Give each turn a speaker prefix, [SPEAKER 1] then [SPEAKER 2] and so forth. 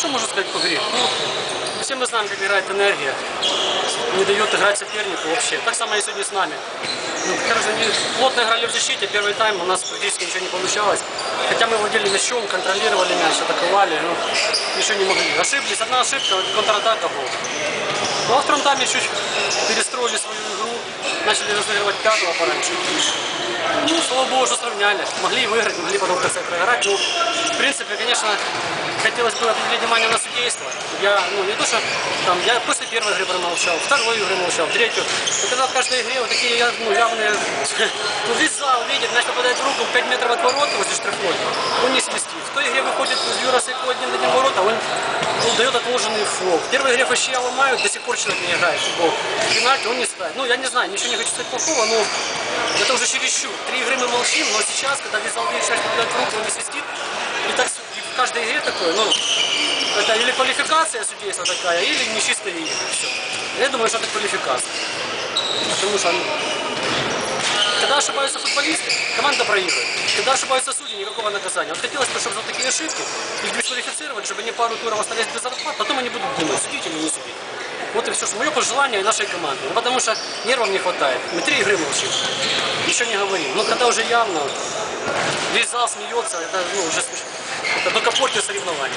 [SPEAKER 1] что можно сказать по игре? Ну, все мы знаем, как играет энергия. Не дает играть сопернику вообще. Так само и сегодня с нами. Ну, кажется, они плотно играли в защите. Первый тайм у нас практически ничего не получалось. Хотя мы владели мячом, контролировали мяч, атаковали. Ну, ничего не могли. Ошиблись. Одна ошибка, контратака был. Ну, во втором тайме чуть перестроили свою игру. Начали разыгрывать пятого пораньше. Ну, слава богу, что сравняли. Могли выиграть, могли потом в конце проиграть. Ну, в принципе, конечно, хотелось бы определить внимание на судейство. Я, ну, не то, что там, я после первой игры промолчал, второй игры молчал, третью. Но когда в каждой игре вот такие ну, явные, ну, весь зал видит, мяч попадает в руку 5 метров от ворот возле штрафной, он не свистит. В той игре выходит Юра Сайко один на один ворота, он ну, дает отложенный фол. В первой игре почти ломают, до сих пор человек не играет в футбол. Пенальти он не ставит. Ну, я не знаю, ничего не хочу сказать плохого, но это уже чересчур. Три игры мы молчим, но сейчас, когда что мяч попадает в руку, он не свистит. И так и в каждой игре такое, ну, это или квалификация судейства такая, или нечистая игра. Все. Я думаю, что это квалификация. Потому что, ну, когда ошибаются футболисты, команда проигрывает. Когда ошибаются судьи, никакого наказания. Вот хотелось бы, чтобы за такие ошибки их дисквалифицировали, чтобы они пару туров остались без зарплат, потом они будут думать, судить или не судить. Вот и все, что мое пожелание нашей команды. Ну, потому что нервов не хватает. Мы три игры молчим. Ничего не говорим. Но когда уже явно весь зал смеется, это ну, уже смешно. Это только портит соревнования.